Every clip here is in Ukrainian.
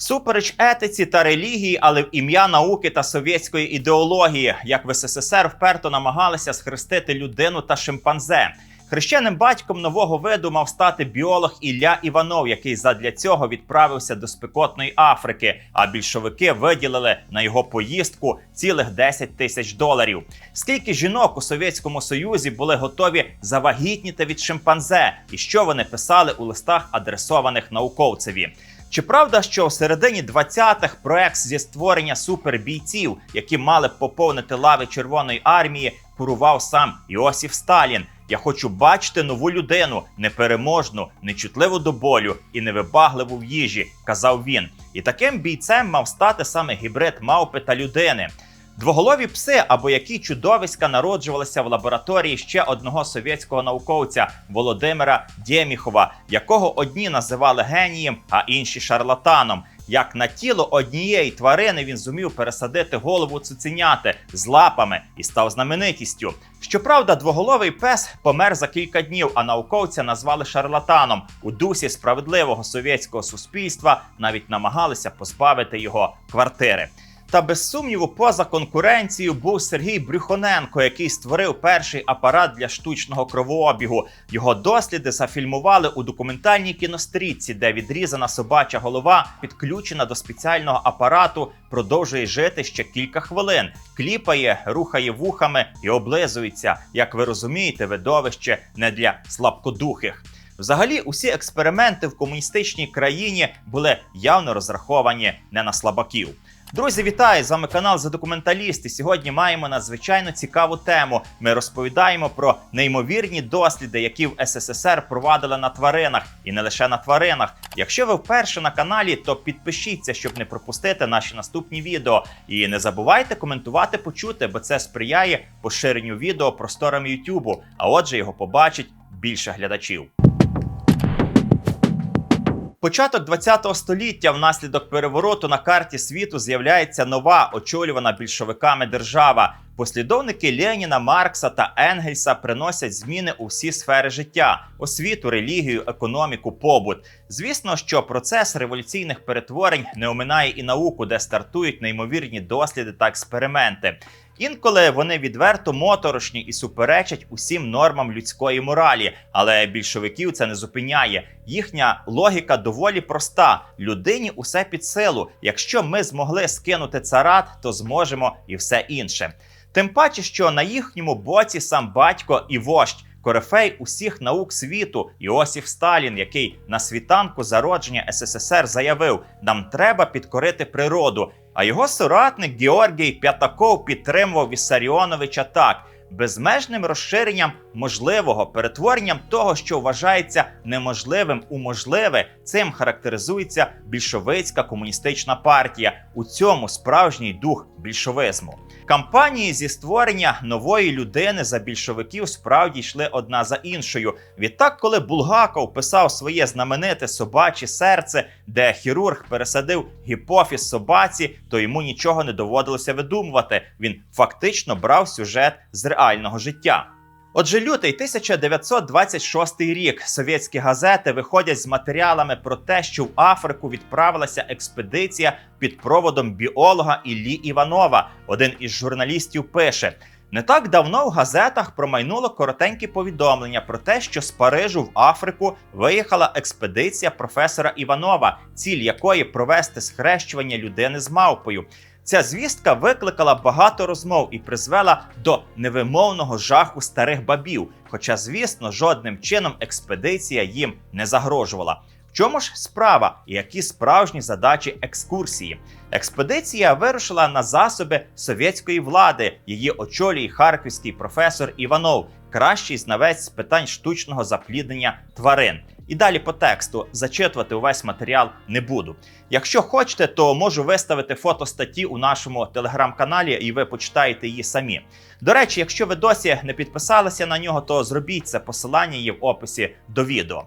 Супереч етиці та релігії, але в ім'я науки та совєтської ідеології, як в СССР вперто намагалися схрестити людину та шимпанзе. Хрещеним батьком нового виду мав стати біолог Ілля Іванов, який задля цього відправився до спекотної Африки. А більшовики виділили на його поїздку цілих 10 тисяч доларів. Скільки жінок у Совєтському Союзі були готові завагітніти від шимпанзе, і що вони писали у листах, адресованих науковцеві? Чи правда, що в середині 20-х проект зі створення супербійців, які мали б поповнити лави Червоної армії, курував сам Іосиф Сталін? Я хочу бачити нову людину, непереможну, нечутливу до болю і невибагливу в їжі, казав він. І таким бійцем мав стати саме гібрид мавпи та людини. Двоголові пси або які чудовиська народжувалися в лабораторії ще одного совєтського науковця Володимира Дєміхова, якого одні називали генієм, а інші шарлатаном. Як на тіло однієї тварини він зумів пересадити голову цуценяти з лапами і став знаменитістю. Щоправда, двоголовий пес помер за кілька днів, а науковця назвали шарлатаном. У дусі справедливого совєтського суспільства навіть намагалися позбавити його квартири. Та без сумніву, поза конкуренцією був Сергій Брюхоненко, який створив перший апарат для штучного кровообігу. Його досліди зафільмували у документальній кінострічці, де відрізана собача голова, підключена до спеціального апарату, продовжує жити ще кілька хвилин, кліпає, рухає вухами і облизується. Як ви розумієте, видовище не для слабкодухих. Взагалі, усі експерименти в комуністичній країні були явно розраховані не на слабаків. Друзі, вітаю! З вами канал за документаліст. І сьогодні маємо надзвичайно цікаву тему. Ми розповідаємо про неймовірні досліди, які в СССР провадили на тваринах, і не лише на тваринах. Якщо ви вперше на каналі, то підпишіться, щоб не пропустити наші наступні відео. І не забувайте коментувати, почути, бо це сприяє поширенню відео просторам Ютубу. А отже, його побачить більше глядачів. Початок 20 століття внаслідок перевороту на карті світу з'являється нова очолювана більшовиками держава. Послідовники Леніна, Маркса та Енгельса приносять зміни у всі сфери життя: освіту, релігію, економіку, побут. Звісно, що процес революційних перетворень не оминає і науку, де стартують неймовірні досліди та експерименти. Інколи вони відверто моторошні і суперечать усім нормам людської моралі, але більшовиків це не зупиняє. Їхня логіка доволі проста: людині усе під силу. Якщо ми змогли скинути царат, то зможемо і все інше. Тим паче, що на їхньому боці сам батько і вождь. Корифей усіх наук світу Іосиф Сталін, який на світанку зародження СССР заявив: нам треба підкорити природу. А його соратник Георгій П'ятаков підтримував Вісаріоновича так. Безмежним розширенням можливого перетворенням того, що вважається неможливим у можливе, цим характеризується більшовицька комуністична партія. У цьому справжній дух більшовизму. Кампанії зі створення нової людини за більшовиків справді йшли одна за іншою. Відтак, коли Булгаков писав своє знамените собаче серце, де хірург пересадив гіпофіз собаці, то йому нічого не доводилося видумувати. Він фактично брав сюжет з реального життя. Отже, лютий 1926 рік совєтські газети виходять з матеріалами про те, що в Африку відправилася експедиція під проводом біолога Іллі Іванова. Один із журналістів пише. Не так давно в газетах промайнуло коротеньке повідомлення про те, що з Парижу в Африку виїхала експедиція професора Іванова, ціль якої провести схрещування людини з мавпою. Ця звістка викликала багато розмов і призвела до невимовного жаху старих бабів. Хоча, звісно, жодним чином експедиція їм не загрожувала. В чому ж справа і які справжні задачі екскурсії? Експедиція вирушила на засоби совєтської влади. Її очолює харківський професор Іванов, кращий знавець з питань штучного запліднення тварин. І далі по тексту зачитувати увесь матеріал не буду. Якщо хочете, то можу виставити фото статті у нашому телеграм-каналі, і ви почитаєте її самі. До речі, якщо ви досі не підписалися на нього, то зробіть це посилання є в описі до відео.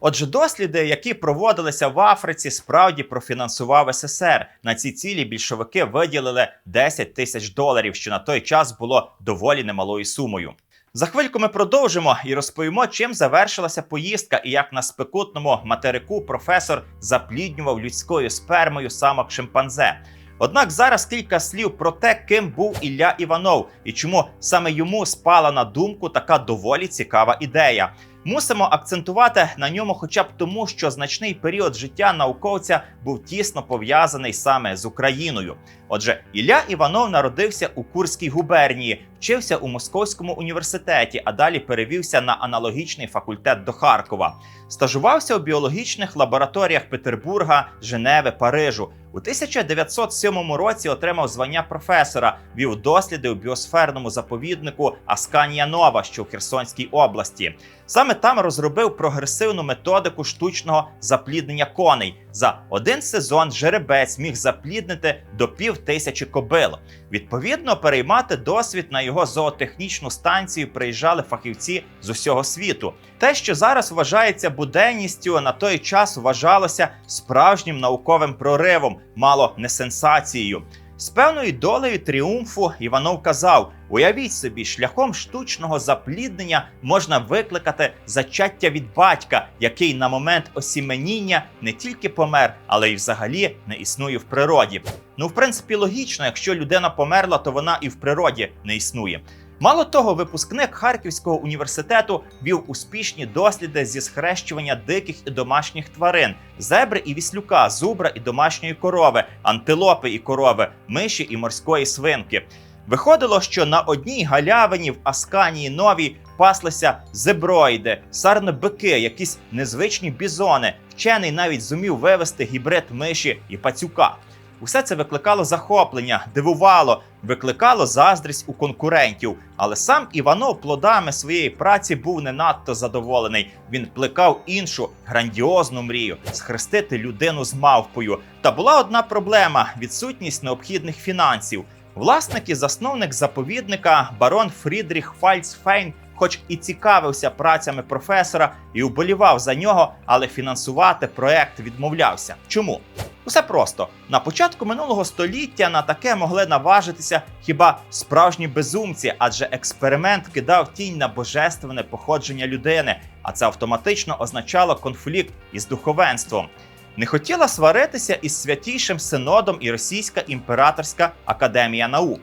Отже, досліди, які проводилися в Африці, справді профінансував СССР. На ці цілі більшовики виділили 10 тисяч доларів, що на той час було доволі немалою сумою. За хвильку ми продовжимо і розповімо, чим завершилася поїздка і як на спекутному материку професор запліднював людською спермою самок шимпанзе. Однак зараз кілька слів про те, ким був Ілля Іванов і чому саме йому спала на думку така доволі цікава ідея. Мусимо акцентувати на ньому, хоча б тому, що значний період життя науковця був тісно пов'язаний саме з Україною. Отже, Ілля Іванов народився у Курській губернії, вчився у Московському університеті, а далі перевівся на аналогічний факультет до Харкова. Стажувався у біологічних лабораторіях Петербурга, Женеви, Парижу. У 1907 році отримав звання професора, вів досліди у біосферному заповіднику Асканія Нова, що в Херсонській області. Саме там розробив прогресивну методику штучного запліднення коней. За один сезон жеребець міг запліднити до пів тисячі кобил. Відповідно, переймати досвід на його зоотехнічну станцію приїжджали фахівці з усього світу. Те, що зараз вважається буденністю, на той час вважалося справжнім науковим проривом, мало не сенсацією. З певною долею тріумфу Іванов казав: уявіть собі, шляхом штучного запліднення можна викликати зачаття від батька, який на момент осіменіння не тільки помер, але й взагалі не існує в природі. Ну, в принципі, логічно, якщо людина померла, то вона і в природі не існує. Мало того, випускник Харківського університету вів успішні досліди зі схрещування диких і домашніх тварин, зебри і віслюка, зубра і домашньої корови, антилопи і корови, миші і морської свинки. Виходило, що на одній галявині в Асканії Новій паслися зеброїди, сарнобики, якісь незвичні бізони. Вчений навіть зумів вивести гібрид миші і пацюка. Усе це викликало захоплення, дивувало, викликало заздрість у конкурентів. Але сам Іванов плодами своєї праці був не надто задоволений. Він плекав іншу грандіозну мрію схрестити людину з мавпою. Та була одна проблема: відсутність необхідних фінансів. Власник і засновник заповідника барон Фрідріх Фальцфейн, хоч і цікавився працями професора і уболівав за нього, але фінансувати проект відмовлявся. Чому? Усе просто на початку минулого століття на таке могли наважитися хіба справжні безумці, адже експеримент кидав тінь на божественне походження людини, а це автоматично означало конфлікт із духовенством. Не хотіла сваритися із святійшим синодом і Російська імператорська академія наук.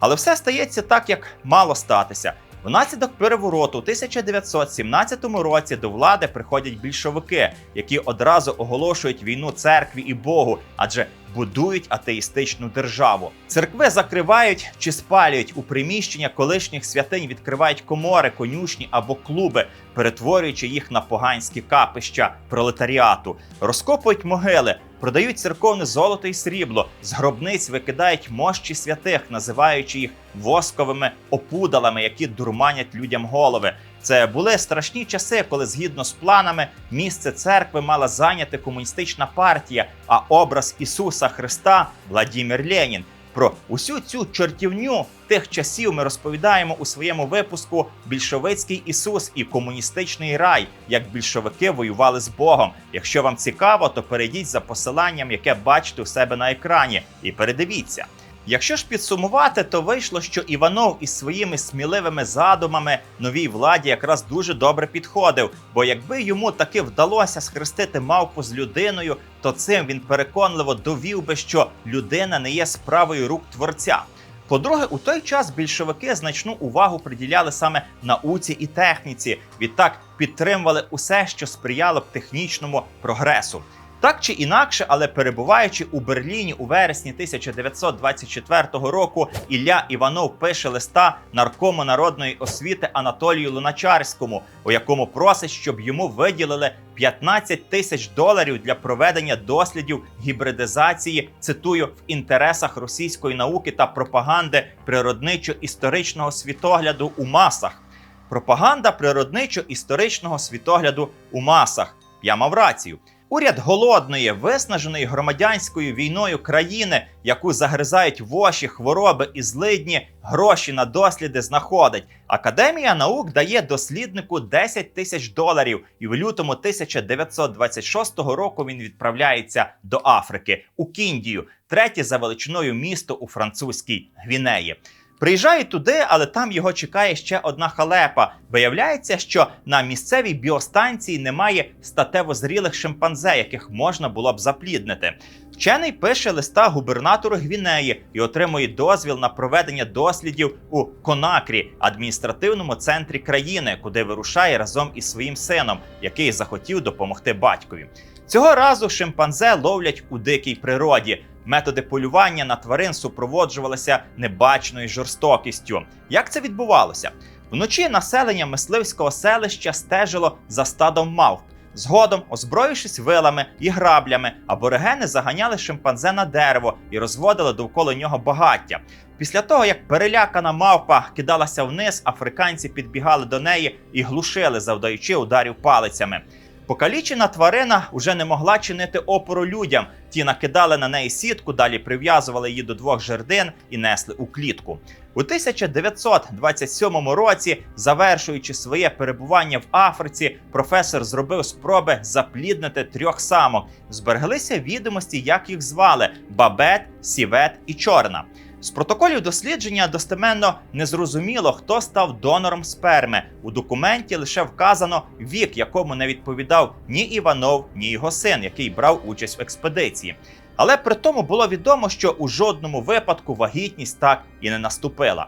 Але все стається так, як мало статися. Внаслідок перевороту у 1917 році до влади приходять більшовики, які одразу оголошують війну церкві і Богу, адже будують атеїстичну державу. Церкви закривають чи спалюють у приміщення колишніх святинь, відкривають комори, конюшні або клуби, перетворюючи їх на поганські капища пролетаріату, розкопують могили. Продають церковне золото і срібло, з гробниць викидають мощі святих, називаючи їх восковими опудалами, які дурманять людям голови. Це були страшні часи, коли згідно з планами місце церкви мала зайняти комуністична партія, а образ Ісуса Христа Владімір Ленін. Про усю цю чортівню тих часів ми розповідаємо у своєму випуску Більшовицький Ісус і комуністичний рай, як більшовики воювали з Богом. Якщо вам цікаво, то перейдіть за посиланням, яке бачите у себе на екрані, і передивіться. Якщо ж підсумувати, то вийшло, що Іванов із своїми сміливими задумами новій владі якраз дуже добре підходив. Бо якби йому таки вдалося схрестити мавпу з людиною, то цим він переконливо довів би, що людина не є справою рук творця. По-друге, у той час більшовики значну увагу приділяли саме науці і техніці. Відтак підтримували усе, що сприяло б технічному прогресу. Так чи інакше, але перебуваючи у Берліні у вересні 1924 року, Ілля Іванов пише листа наркому народної освіти Анатолію Луначарському, у якому просить, щоб йому виділили 15 тисяч доларів для проведення дослідів гібридизації. Цитую в інтересах російської науки та пропаганди природничо-історичного світогляду у масах. Пропаганда природничо-історичного світогляду у масах. Я мав рацію. Уряд голодної, виснаженої громадянською війною країни, яку загризають воші, хвороби і злидні, гроші на досліди знаходить. Академія наук дає досліднику 10 тисяч доларів, і в лютому 1926 року він відправляється до Африки у Кіндію, третє за величиною місто у французькій Гвінеї. Приїжджає туди, але там його чекає ще одна халепа. Виявляється, що на місцевій біостанції немає статево зрілих шимпанзе, яких можна було б запліднити. Вчений пише листа губернатору Гвінеї і отримує дозвіл на проведення дослідів у Конакрі, адміністративному центрі країни, куди вирушає разом із своїм сином, який захотів допомогти батькові. Цього разу шимпанзе ловлять у дикій природі. Методи полювання на тварин супроводжувалися небачною жорстокістю. Як це відбувалося? Вночі населення мисливського селища стежило за стадом мавп. Згодом, озброївшись вилами і граблями, аборигени заганяли шимпанзе на дерево і розводили довкола нього багаття. Після того, як перелякана мавпа кидалася вниз, африканці підбігали до неї і глушили, завдаючи ударів палицями. Покалічена тварина вже не могла чинити опору людям. Ті накидали на неї сітку, далі прив'язували її до двох жердин і несли у клітку. У 1927 році, завершуючи своє перебування в Африці, професор зробив спроби запліднити трьох самок. Збереглися відомості, як їх звали: Бабет, Сівет і Чорна. З протоколів дослідження достеменно не зрозуміло, хто став донором сперми. У документі лише вказано вік, якому не відповідав ні Іванов, ні його син, який брав участь в експедиції. Але при тому було відомо, що у жодному випадку вагітність так і не наступила.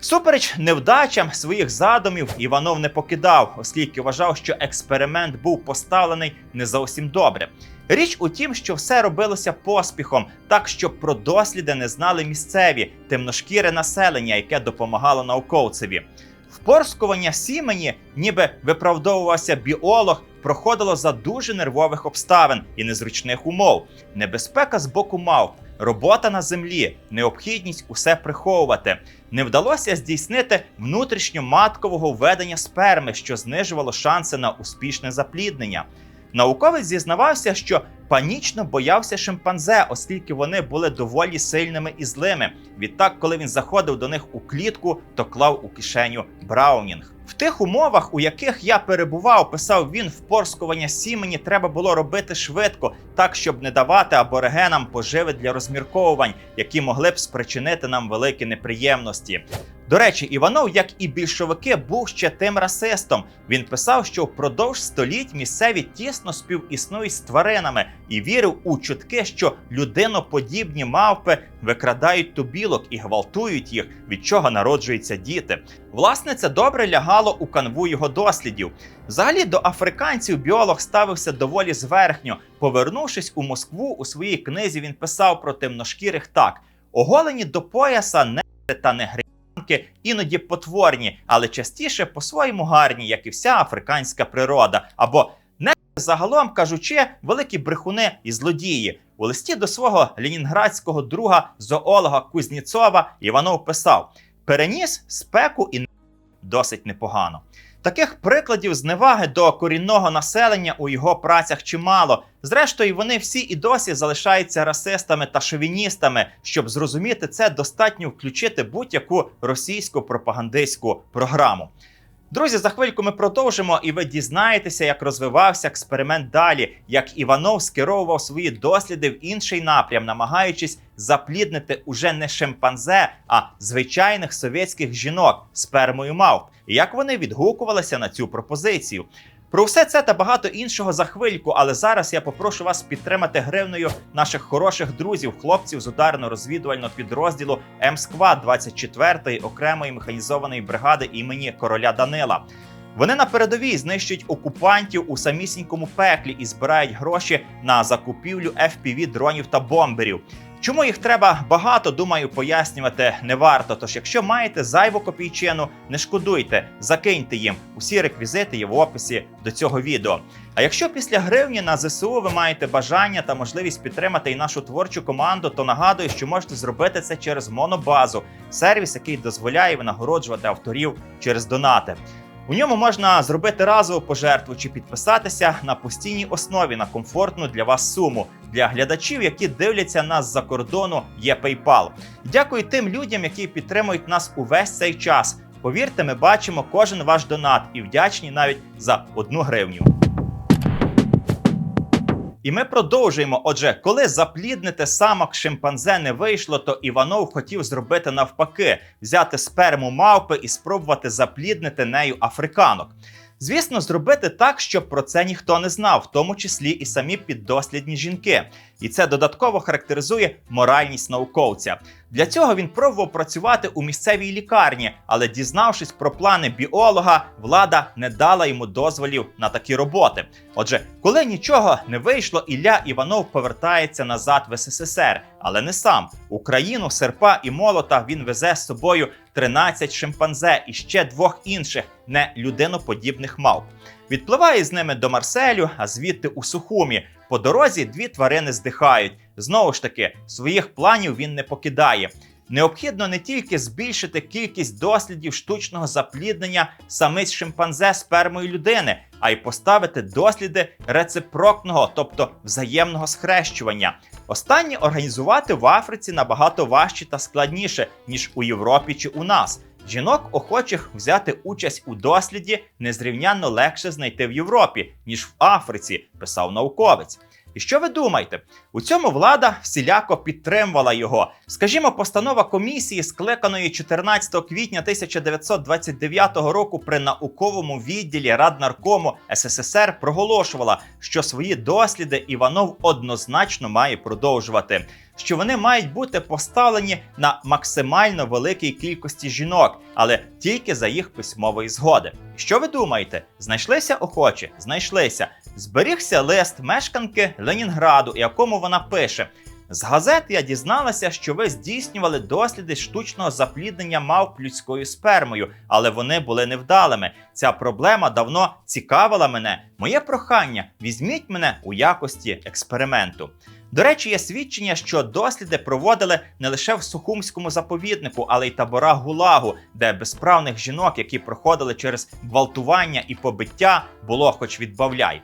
Всупереч невдачам своїх задумів Іванов не покидав, оскільки вважав, що експеримент був поставлений не зовсім добре. Річ у тім, що все робилося поспіхом, так щоб про досліди не знали місцеві темношкіре населення, яке допомагало науковцеві. Впорскування сімені, ніби виправдовувався біолог, проходило за дуже нервових обставин і незручних умов. Небезпека з боку мавп, робота на землі, необхідність усе приховувати. Не вдалося здійснити внутрішньоматкового введення сперми, що знижувало шанси на успішне запліднення. Науковець зізнавався, що панічно боявся шимпанзе, оскільки вони були доволі сильними і злими. Відтак, коли він заходив до них у клітку, то клав у кишеню Браунінг. В тих умовах, у яких я перебував, писав він, впорскування сімені треба було робити швидко, так щоб не давати аборигенам поживи для розмірковувань, які могли б спричинити нам великі неприємності. До речі, Іванов, як і більшовики, був ще тим расистом. Він писав, що впродовж століть місцеві тісно співіснують з тваринами і вірив у чутки, що людиноподібні мавпи викрадають тубілок і гвалтують їх, від чого народжуються діти. Власне, це добре лягало у канву його дослідів. Взагалі до африканців біолог ставився доволі зверхньо. Повернувшись у Москву, у своїй книзі він писав про темношкірих так: оголені до пояса не та негри іноді потворні, але частіше по-своєму гарні, як і вся африканська природа. Або не загалом кажучи, великі брехуни і злодії. У листі до свого ленінградського друга зоолога Кузніцова Іванов писав: переніс спеку і досить непогано. Таких прикладів зневаги до корінного населення у його працях чимало. Зрештою, вони всі і досі залишаються расистами та шовіністами. Щоб зрозуміти це, достатньо включити будь-яку російську пропагандистську програму. Друзі, за хвильку ми продовжимо, і ви дізнаєтеся, як розвивався експеримент далі, як Іванов скеровував свої досліди в інший напрям, намагаючись запліднити уже не шимпанзе, а звичайних совєтських жінок спермою мавп, і як вони відгукувалися на цю пропозицію. Про все це та багато іншого за хвильку, але зараз я попрошу вас підтримати гривнею наших хороших друзів, хлопців з ударно-розвідувального підрозділу М-Сквад 24-ї окремої механізованої бригади імені короля Данила. Вони на передовій знищують окупантів у самісінькому пеклі і збирають гроші на закупівлю fpv дронів та бомберів. Чому їх треба багато, думаю, пояснювати не варто. Тож, якщо маєте зайву копійчину, не шкодуйте, закиньте їм. Усі реквізити є в описі до цього відео. А якщо після гривні на ЗСУ ви маєте бажання та можливість підтримати і нашу творчу команду, то нагадую, що можете зробити це через монобазу, сервіс, який дозволяє винагороджувати авторів через донати. У ньому можна зробити разову пожертву чи підписатися на постійній основі на комфортну для вас суму. Для глядачів, які дивляться нас за кордону, є PayPal. Дякую тим людям, які підтримують нас увесь цей час. Повірте, ми бачимо кожен ваш донат і вдячні навіть за одну гривню. І ми продовжуємо. Отже, коли запліднити самок шимпанзе не вийшло, то Іванов хотів зробити навпаки: взяти сперму мавпи і спробувати запліднити нею африканок. Звісно, зробити так, щоб про це ніхто не знав, в тому числі і самі піддослідні жінки. І це додатково характеризує моральність науковця. Для цього він пробував працювати у місцевій лікарні, але дізнавшись про плани біолога, влада не дала йому дозволів на такі роботи. Отже, коли нічого не вийшло, Ілля Іванов повертається назад в СССР, але не сам. Україну серпа і молота він везе з собою 13 шимпанзе і ще двох інших не людиноподібних мавп. Відпливає з ними до Марселю, а звідти у Сухумі. По дорозі дві тварини здихають. Знову ж таки, своїх планів він не покидає. Необхідно не тільки збільшити кількість дослідів штучного запліднення самиць шимпанзе спермою людини, а й поставити досліди рецепрокного, тобто взаємного схрещування. Останні організувати в Африці набагато важче та складніше, ніж у Європі чи у нас. Жінок, охочих взяти участь у досліді, незрівнянно легше знайти в Європі, ніж в Африці, писав науковець. І що ви думаєте? У цьому влада всіляко підтримувала його. Скажімо, постанова комісії, скликаної 14 квітня 1929 року при науковому відділі Раднаркому СССР проголошувала, що свої досліди Іванов однозначно має продовжувати. Що вони мають бути поставлені на максимально великій кількості жінок, але тільки за їх письмової згоди. Що ви думаєте? Знайшлися охочі? Знайшлися. Зберігся лист мешканки Ленінграду, якому вона пише: з газет я дізналася, що ви здійснювали досліди штучного запліднення мавп людською спермою, але вони були невдалими. Ця проблема давно цікавила мене. Моє прохання: візьміть мене у якості експерименту. До речі, є свідчення, що досліди проводили не лише в Сухумському заповіднику, але й таборах Гулагу, де безправних жінок, які проходили через гвалтування і побиття, було хоч відбавляй.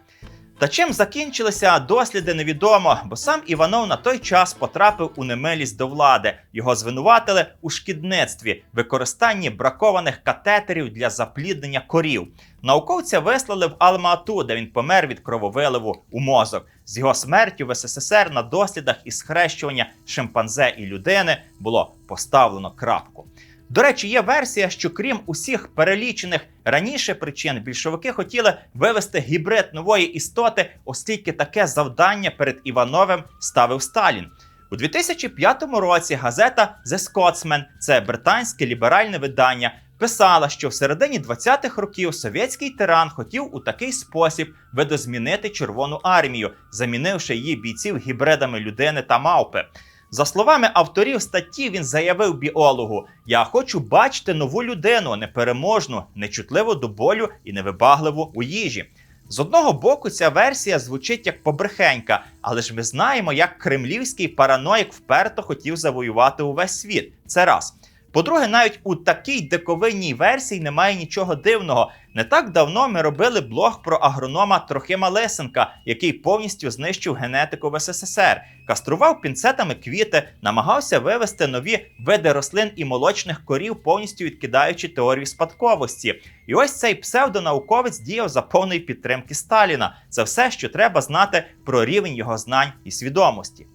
Та чим закінчилися досліди, невідомо, бо сам Іванов на той час потрапив у немилість до влади. Його звинуватили у шкідництві, використанні бракованих катетерів для запліднення корів. Науковця вислали в Алма-Ату, де він помер від крововиливу у мозок. З його смертю в СССР на дослідах із схрещування шимпанзе і людини було поставлено крапку. До речі, є версія, що крім усіх перелічених раніше причин, більшовики хотіли вивести гібрид нової істоти, оскільки таке завдання перед Івановим ставив Сталін. У 2005 році газета The Scotsman, це британське ліберальне видання, писала, що в середині 20-х років совєтський тиран хотів у такий спосіб видозмінити Червону армію, замінивши її бійців гібридами людини та мавпи. За словами авторів статті, він заявив біологу: Я хочу бачити нову людину, непереможну, нечутливу до болю і невибагливу у їжі. З одного боку, ця версія звучить як побрехенька, але ж ми знаємо, як кремлівський параноїк вперто хотів завоювати увесь світ. Це раз. По-друге, навіть у такій диковинній версії немає нічого дивного. Не так давно ми робили блог про агронома Трохима Лисенка, який повністю знищив генетику в СССР, кастрував пінцетами квіти, намагався вивести нові види рослин і молочних корів, повністю відкидаючи теорію спадковості. І ось цей псевдонауковець діяв за повної підтримки Сталіна. Це все, що треба знати про рівень його знань і свідомості.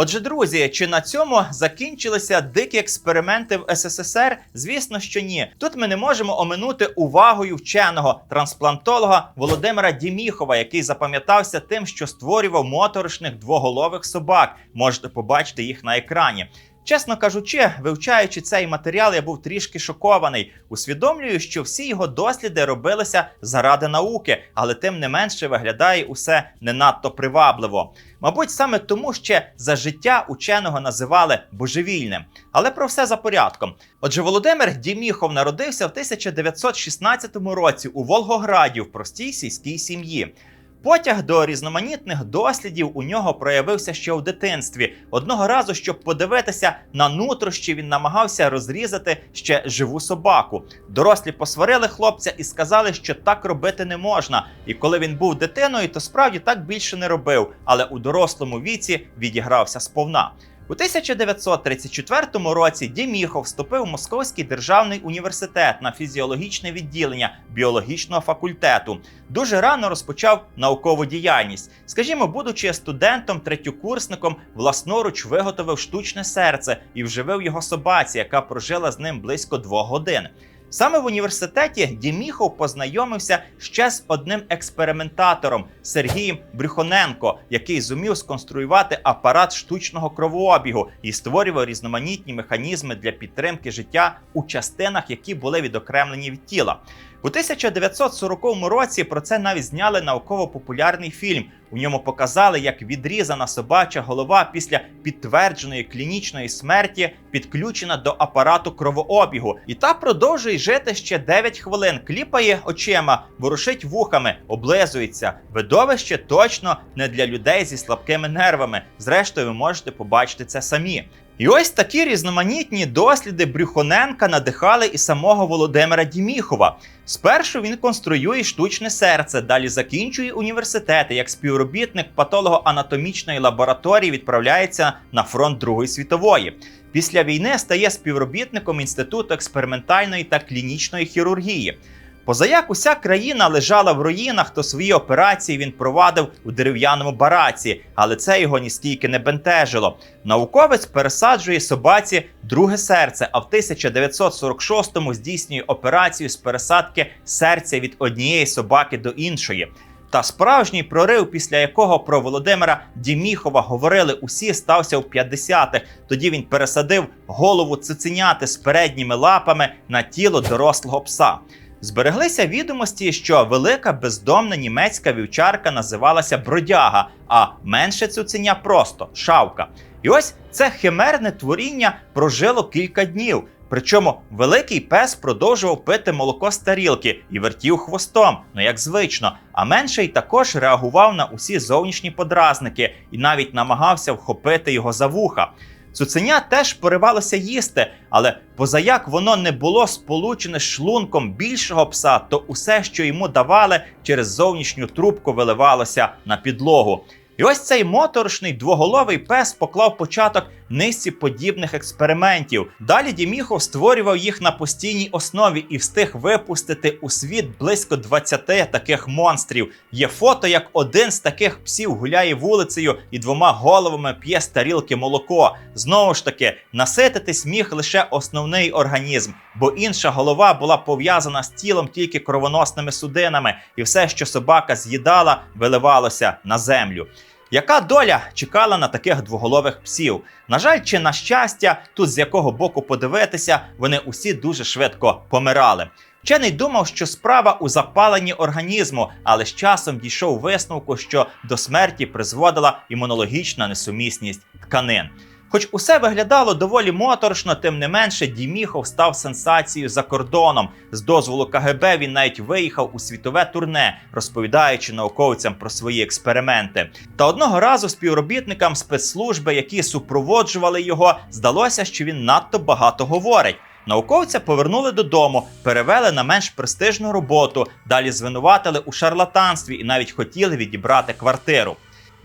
Отже, друзі, чи на цьому закінчилися дикі експерименти в СССР? Звісно, що ні. Тут ми не можемо оминути увагою вченого трансплантолога Володимира Діміхова, який запам'ятався тим, що створював моторошних двоголових собак. Можете побачити їх на екрані. Чесно кажучи, вивчаючи цей матеріал, я був трішки шокований. Усвідомлюю, що всі його досліди робилися заради науки, але тим не менше виглядає усе не надто привабливо. Мабуть, саме тому ще за життя ученого називали божевільним. Але про все за порядком. Отже, Володимир Діміхов народився в 1916 році у Волгограді в простій сільській сім'ї. Потяг до різноманітних дослідів у нього проявився ще в дитинстві. Одного разу, щоб подивитися на нутрощі, він намагався розрізати ще живу собаку. Дорослі посварили хлопця і сказали, що так робити не можна. І коли він був дитиною, то справді так більше не робив, але у дорослому віці відігрався сповна. У 1934 році Діміхов вступив у Московський державний університет на фізіологічне відділення біологічного факультету. Дуже рано розпочав наукову діяльність. Скажімо, будучи студентом, третьокурсником, власноруч виготовив штучне серце і вживив його собаці, яка прожила з ним близько двох годин. Саме в університеті Діміхов познайомився ще з одним експериментатором Сергієм Брюхоненко, який зумів сконструювати апарат штучного кровообігу і створював різноманітні механізми для підтримки життя у частинах, які були відокремлені від тіла. У 1940 році про це навіть зняли науково-популярний фільм. У ньому показали, як відрізана собача голова після підтвердженої клінічної смерті підключена до апарату кровообігу, і та продовжує жити ще 9 хвилин, кліпає очима, ворушить вухами, облизується. Видовище точно не для людей зі слабкими нервами. Зрештою, ви можете побачити це самі. І ось такі різноманітні досліди Брюхоненка надихали і самого Володимира Діміхова. Спершу він конструює штучне серце, далі закінчує університети. Як співробітник патологоанатомічної лабораторії відправляється на фронт Другої світової. Після війни стає співробітником Інституту експериментальної та клінічної хірургії. Позаяк уся країна лежала в руїнах, то свої операції він провадив у дерев'яному бараці, але це його ніскільки не бентежило. Науковець пересаджує собаці друге серце, а в 1946-му здійснює операцію з пересадки серця від однієї собаки до іншої. Та справжній прорив, після якого про Володимира Діміхова говорили усі, стався в 50-х. Тоді він пересадив голову цуценяти з передніми лапами на тіло дорослого пса. Збереглися відомості, що велика бездомна німецька вівчарка називалася бродяга, а менше цуценя просто шавка. І ось це химерне творіння прожило кілька днів. Причому великий пес продовжував пити молоко з тарілки і вертів хвостом, ну як звично. А менший також реагував на усі зовнішні подразники і навіть намагався вхопити його за вуха. Цуценя теж поривалося їсти, але позаяк воно не було сполучене шлунком більшого пса, то усе, що йому давали, через зовнішню трубку виливалося на підлогу. І ось цей моторошний двоголовий пес поклав початок низці подібних експериментів. Далі Діміхов створював їх на постійній основі і встиг випустити у світ близько 20 таких монстрів. Є фото, як один з таких псів гуляє вулицею і двома головами п'є з тарілки молоко. Знову ж таки, насититись міг лише основний організм, бо інша голова була пов'язана з тілом тільки кровоносними судинами, і все, що собака з'їдала, виливалося на землю. Яка доля чекала на таких двоголових псів? На жаль, чи на щастя, тут з якого боку подивитися, вони усі дуже швидко помирали. Вчений думав, що справа у запаленні організму, але з часом дійшов висновку, що до смерті призводила імунологічна несумісність тканин. Хоч усе виглядало доволі моторошно, тим не менше Діміхов став сенсацією за кордоном. З дозволу КГБ він навіть виїхав у світове турне, розповідаючи науковцям про свої експерименти. Та одного разу співробітникам спецслужби, які супроводжували його, здалося, що він надто багато говорить. Науковця повернули додому, перевели на менш престижну роботу, далі звинуватили у шарлатанстві і навіть хотіли відібрати квартиру.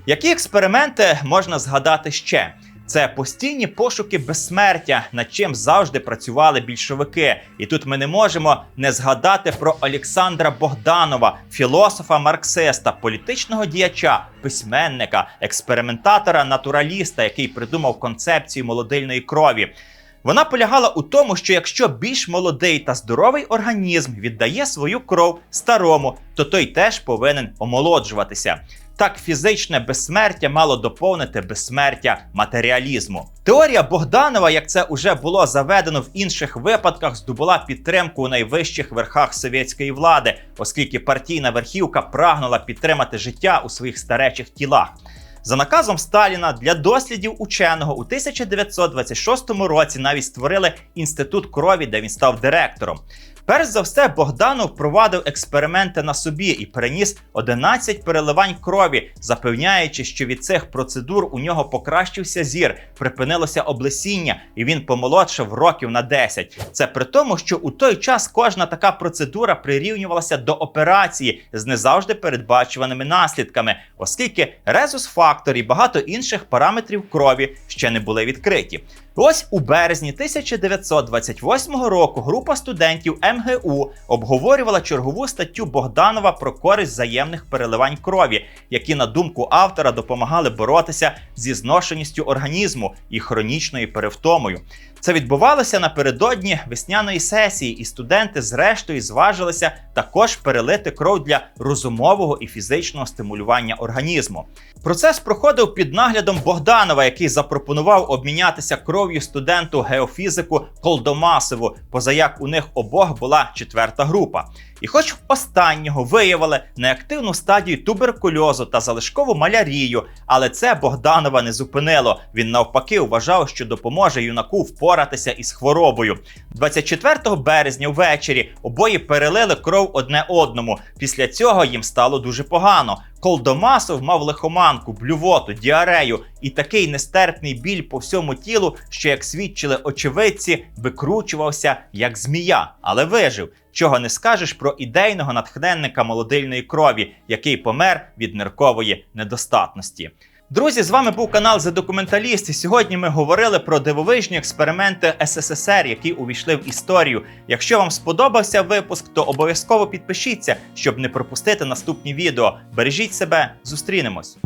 Які експерименти можна згадати ще? Це постійні пошуки безсмертя, над чим завжди працювали більшовики. І тут ми не можемо не згадати про Олександра Богданова, філософа, марксиста, політичного діяча, письменника, експериментатора, натураліста, який придумав концепцію молодильної крові. Вона полягала у тому, що якщо більш молодий та здоровий організм віддає свою кров старому, то той теж повинен омолоджуватися. Так, фізичне безсмертя мало доповнити безсмертя матеріалізму. Теорія Богданова, як це уже було заведено в інших випадках, здобула підтримку у найвищих верхах совєтської влади, оскільки партійна верхівка прагнула підтримати життя у своїх старечих тілах. За наказом Сталіна для дослідів ученого у 1926 році навіть створили інститут крові, де він став директором. Перш за все, Богданов провадив експерименти на собі і переніс 11 переливань крові, запевняючи, що від цих процедур у нього покращився зір, припинилося облесіння, і він помолодшав років на 10. Це при тому, що у той час кожна така процедура прирівнювалася до операції з не завжди передбачуваними наслідками, оскільки резус-фактор і багато інших параметрів крові ще не були відкриті. Ось у березні 1928 року група студентів МГУ обговорювала чергову статтю Богданова про користь взаємних переливань крові, які, на думку автора, допомагали боротися зі зношеністю організму і хронічною перевтомою. Це відбувалося напередодні весняної сесії, і студенти, зрештою, зважилися також перелити кров для розумового і фізичного стимулювання організму. Процес проходив під наглядом Богданова, який запропонував обмінятися кров'ю студенту геофізику Колдомасову, позаяк у них обох була четверта група. І хоч в останнього виявили неактивну стадію туберкульозу та залишкову малярію, але це Богданова не зупинило. Він навпаки вважав, що допоможе юнаку впоратися із хворобою. 24 березня ввечері обоє перелили кров одне одному. Після цього їм стало дуже погано. Колдомасов мав лихоманку, блювоту, діарею і такий нестерпний біль по всьому тілу, що, як свідчили очевидці, викручувався як змія, але вижив. Чого не скажеш про ідейного натхненника молодильної крові, який помер від ниркової недостатності. Друзі, з вами був канал The Документаліст. І сьогодні ми говорили про дивовижні експерименти СССР, які увійшли в історію. Якщо вам сподобався випуск, то обов'язково підпишіться, щоб не пропустити наступні відео. Бережіть себе, зустрінемось.